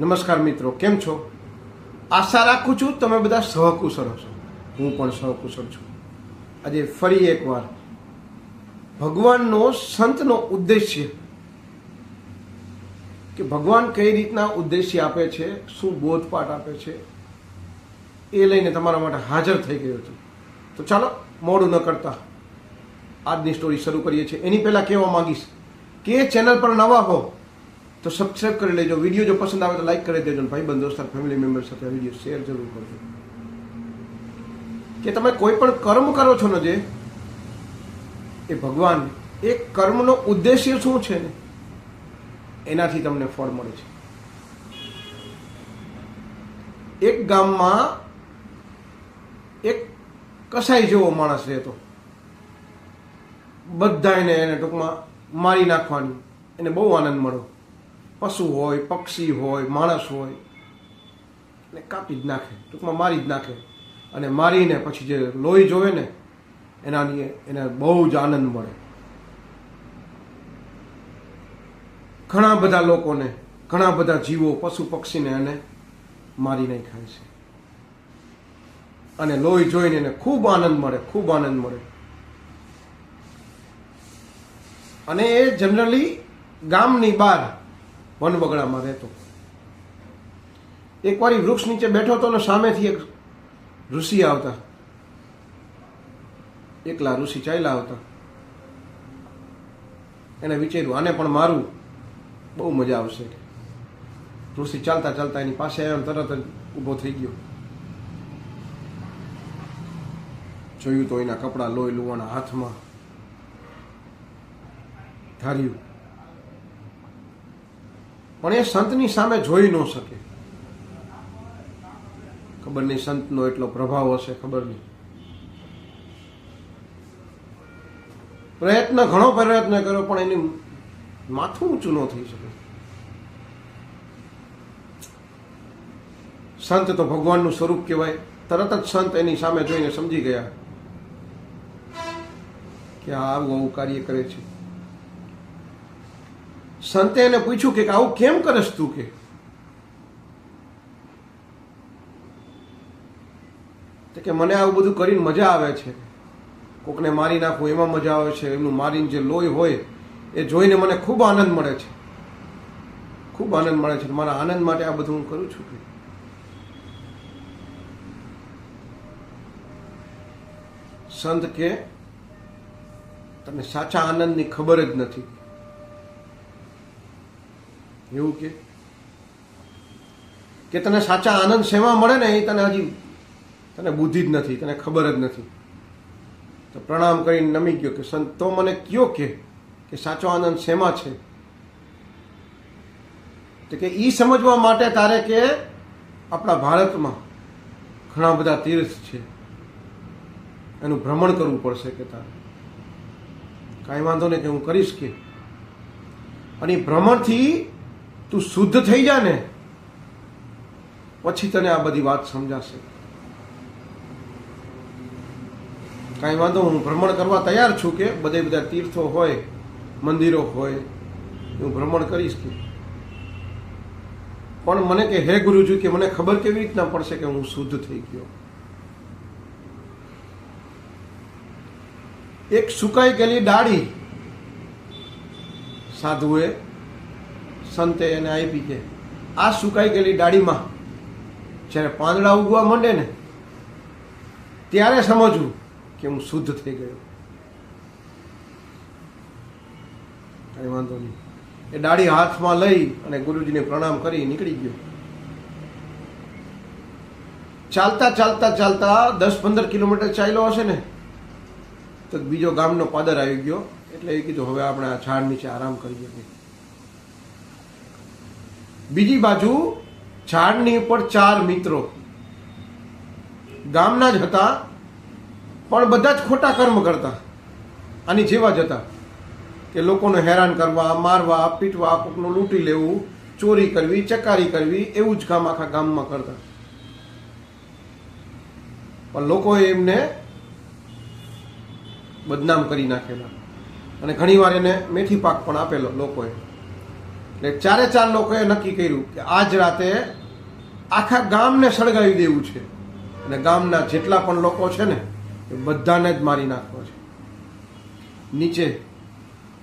નમસ્કાર મિત્રો, કેમ છો? આશા રાખું છું તમે બધા સહકુશળ હશો. હું પણ સહકુશળ છું. આજે ફરી એકવાર ભગવાનનો સંતનો ઉદ્દેશ્ય કે ભગવાન કઈ રીતના ઉદ્દેશ્ય આપે છે, શું બોધપાઠ આપે છે, એ લઈને તમારા માટે હાજર થઈ ગયો છું. તો ચાલો, મોડું ન કરતા આજની સ્ટોરી શરૂ કરીએ છીએ. એની પહેલાં કહેવા માંગીશ કે ચેનલ પર નવા હો તો સબસ્ક્રાઈબ કરી લેજો. વીડિયો જો પસંદ આવે તો લાઈક કરી દેજો ભાઈ બંધ દોસ્તાર ફેમિલી મેમ્બર સાથે વીડિયો શેર જરૂર કરજો. કે તમે કોઈ પણ કર્મ કરો છો ને જે, એ ભગવાન, એ કર્મનો ઉદ્દેશ્ય શું છે ને? એનાથી તમને ફળ મળે છે. એક ગામમાં એક કસાઈ જેવો માણસ રહેતો. બધાને એને ટૂંકમાં મારી નાખવાની. એને બહુ આનંદ મળ્યો. પશુ હોય, પક્ષી હોય, માણસ હોય એને કાપી જ નાખે, ટૂંકમાં મારી જ નાખે. અને મારીને પછી જે લોહી જોવે ને એનાની એને બહુ જ આનંદ મળે. ઘણા બધા લોકોને, ઘણા બધા જીવો પશુ, પક્ષીને એને મારી નાખાય છે. અને લોહી જોઈને એને ખૂબ આનંદ મળે, ખૂબ આનંદ મળે. અને એ જનરલી ગામની બહાર વનબગડામાં રહેતો. એકવાર વૃક્ષ નીચે બેઠો હતો ને સામેથી એક ઋષિ આવતા. એકલા ઋષિ ચાલ્યા આવતા. એને વિચાર્યું, આને પણ મારું. બહુ મજા આવશે. ઋષિ ચાલતા ચાલતા એની પાસે આવ્યો તરત જ ઊભો થઈ ગયો. જોયું તો એના કપડાં લોહી લુવાના હાથમાં ધાર્યું. પણ એ સંતની સામે જોઈ ન શકે. ખબર નહીં સંતનો એટલો પ્રભાવ હશે, ખબર નહીં. પ્રયત્ન ઘણો પ્રયત્ન કર્યો, પણ એની માથું ઊંચું ન થઈ શકે. સંત તો ભગવાનનું સ્વરૂપ કહેવાય. તરત જ સંત એની સામે જોઈને સમજી ગયા કે આ આવું આવું કાર્ય કરે છે. સંતે એને પૂછ્યું કે આવું કેમ કરસ તું કે? કે મને આવું બધું કરીને મજા આવે છે. કોકને મારી નાખવું એમાં મજા આવે છે. એમનું મારીને જે લોહી હોય એ જોઈને મને ખૂબ આનંદ મળે છે. ખૂબ આનંદ મળે છે. મારા આનંદ માટે આ બધું હું કરું છું કે? સંત કે, તને સાચા આનંદની ખબર જ નથી. એવું કે? કે તને સાચા આનંદ શેમાં મળે ને એ તને હજી તને બુદ્ધિ જ નથી, તને ખબર જ નથી. તો પ્રણામ કરીને નમી ગયો કે, સંતો મને કયો કે સાચો આનંદ શેમાં છે? તો કે એ સમજવા માટે તારે કે આપણા ભારતમાં ઘણા બધા તીર્થ છે. એનું ભ્રમણ કરવું પડશે કે તારે. કાંઈ વાંધો નહીં કે હું કરીશ કે. અને ભ્રમણથી તું શુદ્ધ થઈ જા ને, પછી તને આ બધી વાત સમજાશે. કાંઈ વાંધો હું ભ્રમણ કરવા તૈયાર છું કે બધે બધા તીર્થો હોય, મંદિરો હોય, હું ભ્રમણ કરીશ કે. પણ મને કે હે ગુરુજી, કે મને ખબર કેવી રીતના પડશે કે હું શુદ્ધ થઈ ગયો. એક સુકાઈ ગયેલી ડાળી સાધુએ સંતે એને આપી કે આ સુકાઈ ગયેલી ડાળીમાં જ્યારે પાંદડા ઉગવા માંડે ને, ત્યારે સમજવું કે હું શુદ્ધ થઈ ગયો. કઈ વાંધો નહીં. એ ડાળી હાથમાં લઈ અને ગુરુજીને પ્રણામ કરી નીકળી ગયો. ચાલતા ચાલતા ચાલતા દસ પંદર કિલોમીટર ચાલ્યો હશે ને, તો બીજો ગામનો પાદર આવી ગયો. એટલે એ કીધું, હવે આપણે આ ઝાડ નીચે આરામ કરીએ બીજી બાજુ ઝાડની ઉપર ચાર મિત્રો. ગામના જ હતા, પણ બધા જ ખોટા કર્મ કરતા આની જેવા જ હતા કે લોકોને હેરાન કરવા, મારવા, પીટવા, કોકનું લૂંટી લેવું, ચોરી કરવી, ચકારી કરવી, એવું જ કામ આખા ગામમાં કરતા. પણ લોકોએ એમને બદનામ કરી નાખેલા. અને ઘણીવાર એને મેથી પાક પણ આપેલો લોકોએ. એટલે ચારે ચાર લોકોએ નક્કી કર્યું કે આજ રાતે આખા ગામને સળગાવી દેવું છે. અને ગામના જેટલા પણ લોકો છે ને, એ બધાને જ મારી નાખવા છે. નીચે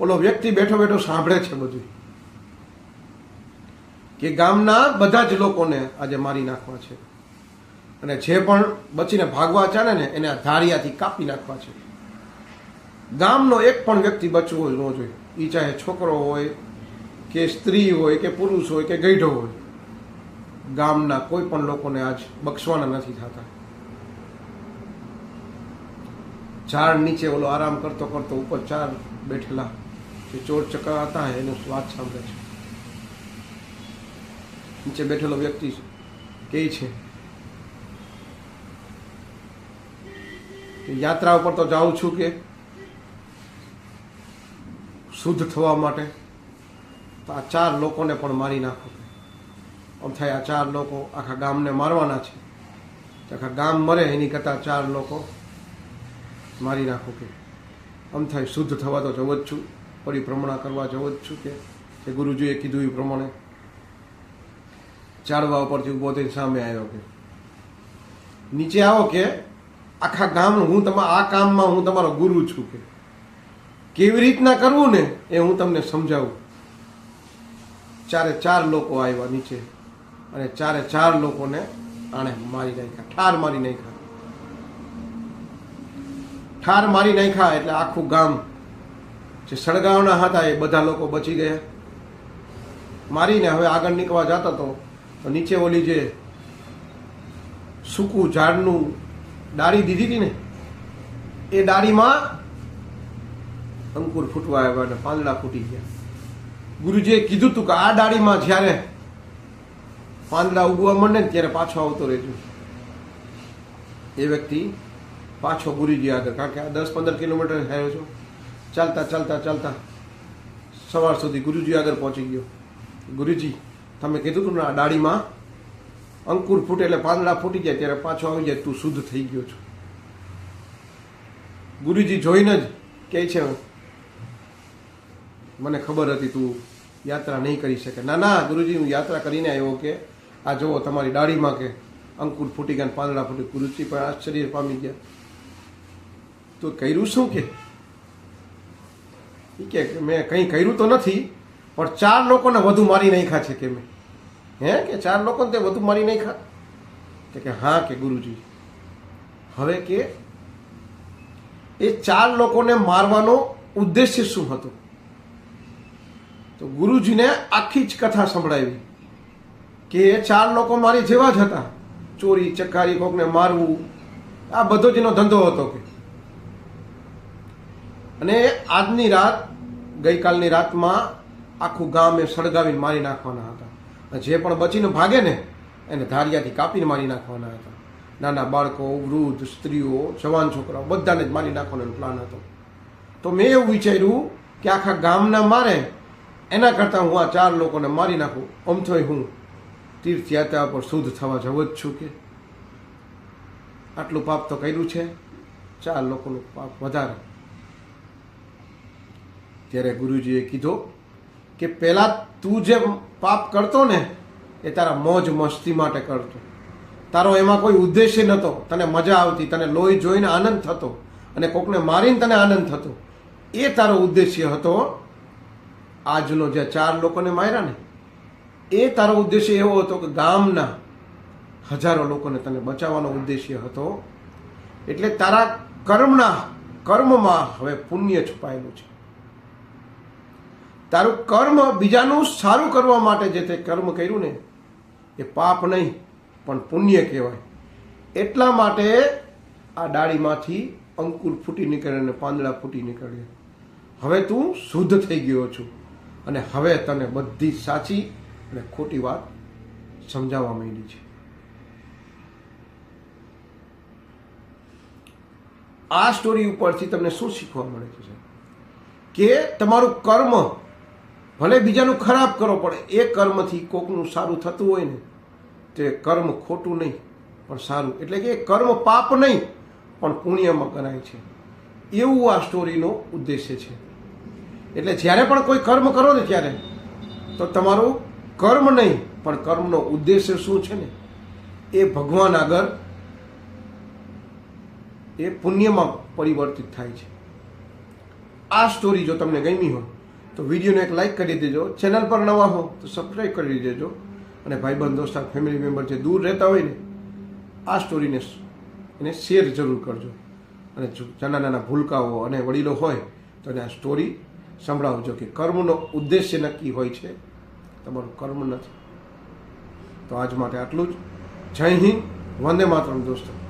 ઓલો વ્યક્તિ બેઠો બેઠો સાંભળે છે બધું. કે ગામના બધા જ લોકોને આજે મારી નાખવા છે. અને જે પણ બચીને ભાગવા ચાલે ને, એને ધારિયાથી કાપી નાખવા છે. ગામનો એક પણ વ્યક્તિ બચવો ન જોઈએ. એ ચાહે છોકરો હોય કે સ્ત્રી હોય કે પુરુષ હોય કે ગઈઢો હોય, ગામના કોઈ પણ લોકોને આજ બક્ષવાના નથી થતા. ઝાડ નીચે ઓલો આરામ કરતો કરતો ઉપર ચાર બેઠેલા જે ચોર ચકા હતા એનો સ્વાદ સાંભળે છે. નીચે બેઠેલો વ્યક્તિ કે છે યાત્રા ઉપર તો જાઉં છું કે શુદ્ધ થવા માટે. તો આ ચાર લોકોને પણ મારી નાખો. આમ થાય આ ચાર લોકો આખા ગામને મારવાના છે. આખા ગામ મરે એની કરતાં ચાર લોકો મારી નાખો કે. આમ થાય શુદ્ધ થવા તો જવું જ છું, પરિભ્રમણા કરવા જવું જ છું કે. જે ગુરુજીએ કીધું એ પ્રમાણે ચાડવા ઉપરથી ઊભો થઈને સામે આવ્યો કે. નીચે આવો કે, આખા ગામ હું તમારા આ કામમાં હું તમારો ગુરુ છું કે. કેવી રીતના કરવું ને એ હું તમને સમજાવું. ચારે ચાર લોકો આવ્યા નીચે અને ચારે ચાર લોકોને આણે મારી નાખ્યા. ઠાર મારી નાખ્યા. ઠાર મારી નાખ્યા એટલે આખું ગામ જે સળગાવના હતા એ બધા લોકો બચી ગયા. મારીને હવે આગળ નીકળવા જતો હતો તો નીચે ઓલી જે સૂકું ઝાડનું ડાળી દીધી હતી ને, એ ડાળીમાં અંકુર ફૂટવા આવ્યા અને પાંદડા ફૂટી ગયા. ગુરુજીએ કીધું હતું કે આ ડાળીમાં જ્યારે પાંદડા ઉગવા માંડે ને ત્યારે પાછો આવતો રહેજો. એ વ્યક્તિ પાછો ગુરુજી આગળ, કારણ કે આ દસ પંદર કિલોમીટર થયો છો. ચાલતા ચાલતા ચાલતા સવાર સુધી ગુરુજી આગળ પહોંચી ગયો. ગુરુજી, તમે કીધું હતું ને આ ડાળીમાં અંકુર ફૂટે એટલે પાંદડા ફૂટી જાય, ત્યારે પાછો આવી જાય, તું શુદ્ધ થઈ ગયો છો. ગુરુજી જોઈને જ કહે છે મને ખબર હતી તું યાત્રા નહીં કરી શકે. ના ના, ગુરુજી, હું યાત્રા કરીને આવ્યો કે, આ જુઓ તમારી દાઢીમાં કે અંકુર ફૂટી ગયા પાંદડા ફૂટી ગુરુજી પણ આશ્ચર્ય પામી ગયા. તો કર્યું શું કે? કે મેં કંઈ કર્યું તો નથી, પણ ચાર લોકોને વધુ મારી નાખ્યા છે કે મેં. હે? કે ચાર લોકોને તે વધુ મારી નાખ્યા? તો કે હા કે ગુરુજી. હવે કે, એ ચાર લોકોને મારવાનો ઉદ્દેશ્ય શું હતો? તો ગુરુજીને આખી જ કથા સંભળાવી કે ચાર લોકો મારી જેવા જ હતા. ચોરી, ચકારી, કોકને મારવું, આ બધો જ એનો ધંધો હતો કે. અને આજની રાત, ગઈકાલની રાતમાં આખું ગામ એ સળગાવીને મારી નાખવાના હતા. જે પણ બચીને ભાગે ને, એને ધારિયાથી કાપીને મારી નાખવાના હતા. નાના બાળકો, વૃદ્ધ, સ્ત્રીઓ, જવાન છોકરાઓ, બધાને જ મારી નાખવાનો પ્લાન હતો. તો મેં એવું વિચાર્યું કે આખા ગામના મારે એના કરતાં હું આ ચાર લોકોને મારી નાખું. આમ થોય હું તીર્થયાત્રા પર શુદ્ધ થવા જવો જ છું કે. આટલું પાપ તો કર્યું છે. ચાર લોકોનું પાપ વધારે. ત્યારે ગુરુજીએ કીધો કે પહેલાં તું જે પાપ કરતો ને, એ તારા મોજ મસ્તી માટે કરતો. તારો એમાં કોઈ ઉદ્દેશ્ય નહોતો તને મજા આવતી, તને લોહી જોઈને આનંદ થતો અને કોકને મારીને તને આનંદ થતો. એ તારો ઉદ્દેશ્ય હતો આજનો જે ચાર લોકોને માર્યા ને, એ તારો ઉદ્દેશ્ય એવો હતો કે ગામના હજારો લોકોને તને બચાવવાનો ઉદ્દેશ્ય હતો. એટલે તારા કર્મના, કર્મમાં હવે પુણ્ય છુપાયેલું છે. તારું કર્મ બીજાનું સારું કરવા માટે જે તે કર્મ કર્યું ને, એ પાપ નહીં, પણ પુણ્ય કહેવાય. એટલા માટે આ ડાળીમાંથી અંકુર ફૂટી નીકળે અને પાંદડા ફૂટી નીકળે હવે તું શુદ્ધ થઈ ગયો છું. અને હવે તને બધી સાચી અને ખોટી વાત સમજાવવા માંડી છે. આ સ્ટોરી ઉપરથી તમને શું શીખવા મળે છે કે તમારું કર્મ ભલે બીજાનું ખરાબ કરો, પણ એ કર્મથી કોકનું સારું થતું હોય ને, તે કર્મ ખોટું નહીં, પણ સારું. એટલે કે કર્મ પાપ નહીં, પણ પુણ્યમાં કરાય છે. એવું આ સ્ટોરીનો ઉદ્દેશ્ય છે. એટલે જ્યારે પણ કોઈ કર્મ કરો ને ત્યારે, તો તમારું કર્મ નહીં, પણ કર્મનો ઉદ્દેશ્ય શું છે ને? એ ભગવાન આગળ એ પુણ્યમાં પરિવર્તિત થાય છે. આ સ્ટોરી જો તમને ગમી હોય, તો વિડીયોને એક લાઈક કરી દેજો ચેનલ પર નવા હો, તો સબસ્ક્રાઈબ કરી દેજો, અને ભાઈબંધ દોસ્તાર ફેમિલી મેમ્બર જે દૂર રહેતા હોય ને, આ સ્ટોરીને એને શેર જરૂર કરજો. અને નાના નાના ભૂલકાઓ અને વડીલો હોય, તો એને આ સ્ટોરી સંભળાવજો કે કર્મનો ઉદ્દેશ્ય નક્કી હોય છે. તમારું કર્મ નથી. તો આજ માટે આટલું જ. જય હિન્દ. વંદે માતરમ, દોસ્તો.